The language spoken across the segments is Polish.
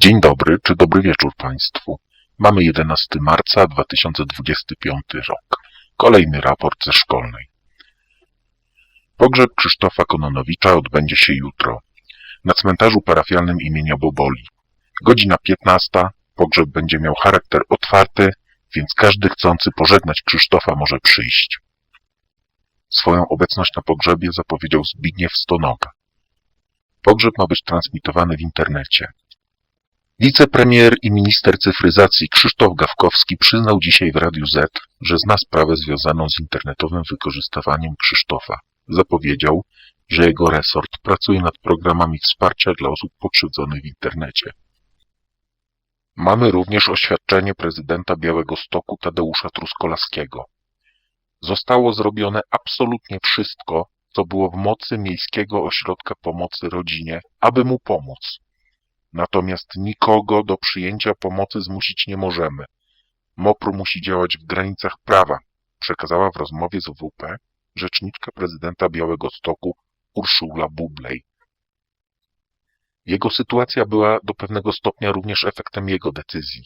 Dzień dobry, czy dobry wieczór Państwu. Mamy 11 marca 2025 rok. Kolejny raport ze szkolnej. Pogrzeb Krzysztofa Kononowicza odbędzie się jutro na cmentarzu parafialnym imienia Boboli. Godzina 15. Pogrzeb będzie miał charakter otwarty, więc każdy chcący pożegnać Krzysztofa może przyjść. Swoją obecność na pogrzebie zapowiedział Zbigniew Stonoga. Pogrzeb ma być transmitowany w internecie. Wicepremier i minister cyfryzacji Krzysztof Gawkowski przyznał dzisiaj w Radiu Z, że zna sprawę związaną z internetowym wykorzystywaniem Krzysztofa. Zapowiedział, że jego resort pracuje nad programami wsparcia dla osób pokrzywdzonych w internecie. Mamy również oświadczenie prezydenta Białego Stoku Tadeusza Truskolaskiego. Zostało zrobione absolutnie wszystko, co było w mocy Miejskiego Ośrodka Pomocy Rodzinie, aby mu pomóc. Natomiast nikogo do przyjęcia pomocy zmusić nie możemy. MOPR musi działać w granicach prawa, przekazała w rozmowie z WP rzeczniczka prezydenta Białego Stoku Urszula Bublej. Jego sytuacja była do pewnego stopnia również efektem jego decyzji.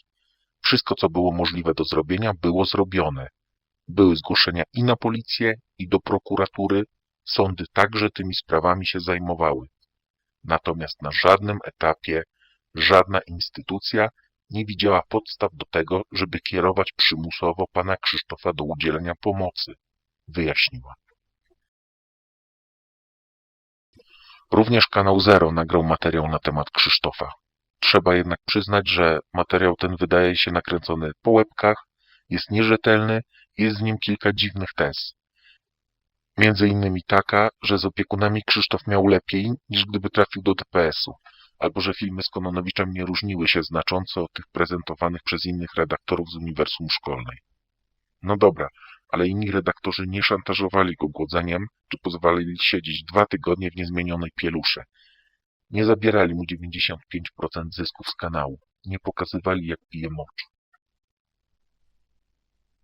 Wszystko, co było możliwe do zrobienia, było zrobione. Były zgłoszenia i na policję, i do prokuratury. Sądy także tymi sprawami się zajmowały. Natomiast na żadnym etapie żadna instytucja nie widziała podstaw do tego, żeby kierować przymusowo pana Krzysztofa do udzielenia pomocy, wyjaśniła. Również kanał Zero nagrał materiał na temat Krzysztofa. Trzeba jednak przyznać, że materiał ten wydaje się nakręcony po łebkach, jest nierzetelny i jest w nim kilka dziwnych tez. Między innymi taka, że z opiekunami Krzysztof miał lepiej, niż gdyby trafił do DPS-u, albo że filmy z Kononowiczem nie różniły się znacząco od tych prezentowanych przez innych redaktorów z Uniwersum Szkolnej. No dobra, ale inni redaktorzy nie szantażowali go głodzeniem, czy pozwalali siedzieć dwa tygodnie w niezmienionej pielusze. Nie zabierali mu 95% zysków z kanału. Nie pokazywali, jak pije mocz.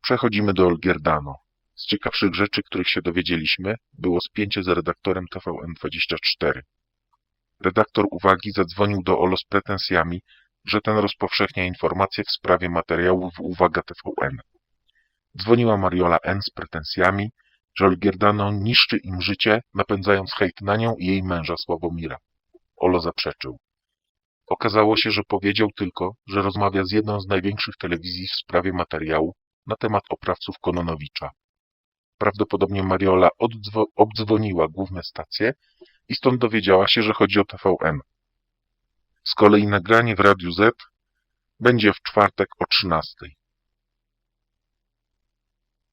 Przechodzimy do Olgierdano. Z ciekawszych rzeczy, których się dowiedzieliśmy, było spięcie z redaktorem TVN24. Redaktor uwagi zadzwonił do Olo z pretensjami, że ten rozpowszechnia informacje w sprawie materiałów Uwaga TVN. Dzwoniła Mariola N. z pretensjami, że Olgierdano niszczy im życie, napędzając hejt na nią i jej męża Sławomira. Olo zaprzeczył. Okazało się, że powiedział tylko, że rozmawia z jedną z największych telewizji w sprawie materiału na temat oprawców Kononowicza. Prawdopodobnie Mariola obdzwoniła główne stacje i stąd dowiedziała się, że chodzi o TVN. Z kolei nagranie w Radiu Z będzie w czwartek o 13.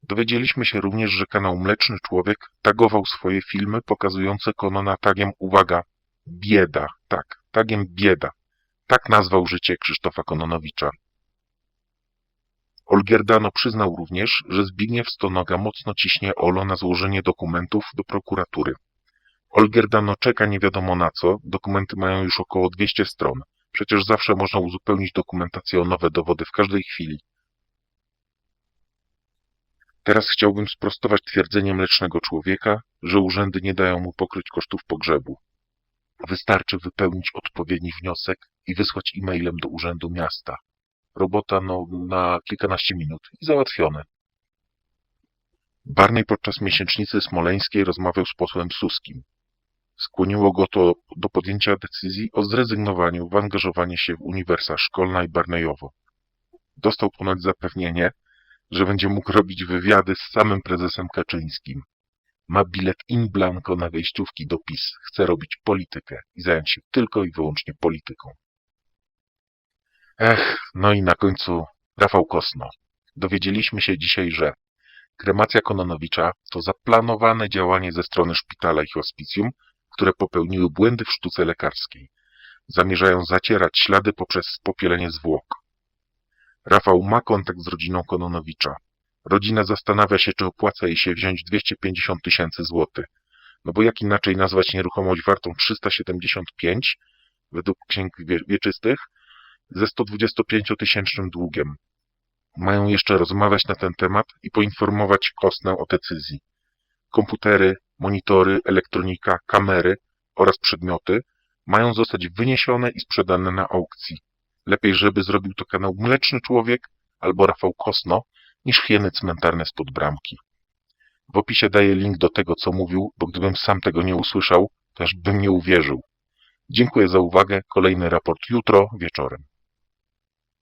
Dowiedzieliśmy się również, że kanał Mleczny Człowiek tagował swoje filmy pokazujące Konona tagiem uwaga, bieda, tak, tagiem bieda. Tak nazwał życie Krzysztofa Kononowicza. Olgierdano przyznał również, że Zbigniew Stonoga mocno ciśnie Olo na złożenie dokumentów do prokuratury. Olgierdano czeka nie wiadomo na co, dokumenty mają już około 200 stron. Przecież zawsze można uzupełnić dokumentację o nowe dowody w każdej chwili. Teraz chciałbym sprostować twierdzenie Mlecznego Człowieka, że urzędy nie dają mu pokryć kosztów pogrzebu. Wystarczy wypełnić odpowiedni wniosek i wysłać e-mailem do Urzędu Miasta. Robota no, na kilkanaście minut i załatwione. Barney podczas miesięcznicy smoleńskiej rozmawiał z posłem Suskim. Skłoniło go to do podjęcia decyzji o zrezygnowaniu w angażowanie się w uniwersa szkolna i Barneyowo. Dostał ponoć zapewnienie, że będzie mógł robić wywiady z samym prezesem Kaczyńskim. Ma bilet in blanco na wejściówki do PiS. Chce robić politykę i zająć się tylko i wyłącznie polityką. Ech, no i na końcu Rafał Kosno. Dowiedzieliśmy się dzisiaj, że kremacja Kononowicza to zaplanowane działanie ze strony szpitala i hospicjum, które popełniły błędy w sztuce lekarskiej. Zamierzają zacierać ślady poprzez spopielenie zwłok. Rafał ma kontakt z rodziną Kononowicza. Rodzina zastanawia się, czy opłaca jej się wziąć 250 tysięcy złotych. No bo jak inaczej nazwać nieruchomość wartą 375, według księg wie wieczystych, ze 125-tysięcznym długiem. Mają jeszcze rozmawiać na ten temat i poinformować Kosnę o decyzji. Komputery, monitory, elektronika, kamery oraz przedmioty mają zostać wyniesione i sprzedane na aukcji. Lepiej, żeby zrobił to kanał Mleczny Człowiek albo Rafał Kosno, niż hieny cmentarne spod bramki. W opisie daję link do tego, co mówił, bo gdybym sam tego nie usłyszał, też bym nie uwierzył. Dziękuję za uwagę. Kolejny raport jutro wieczorem.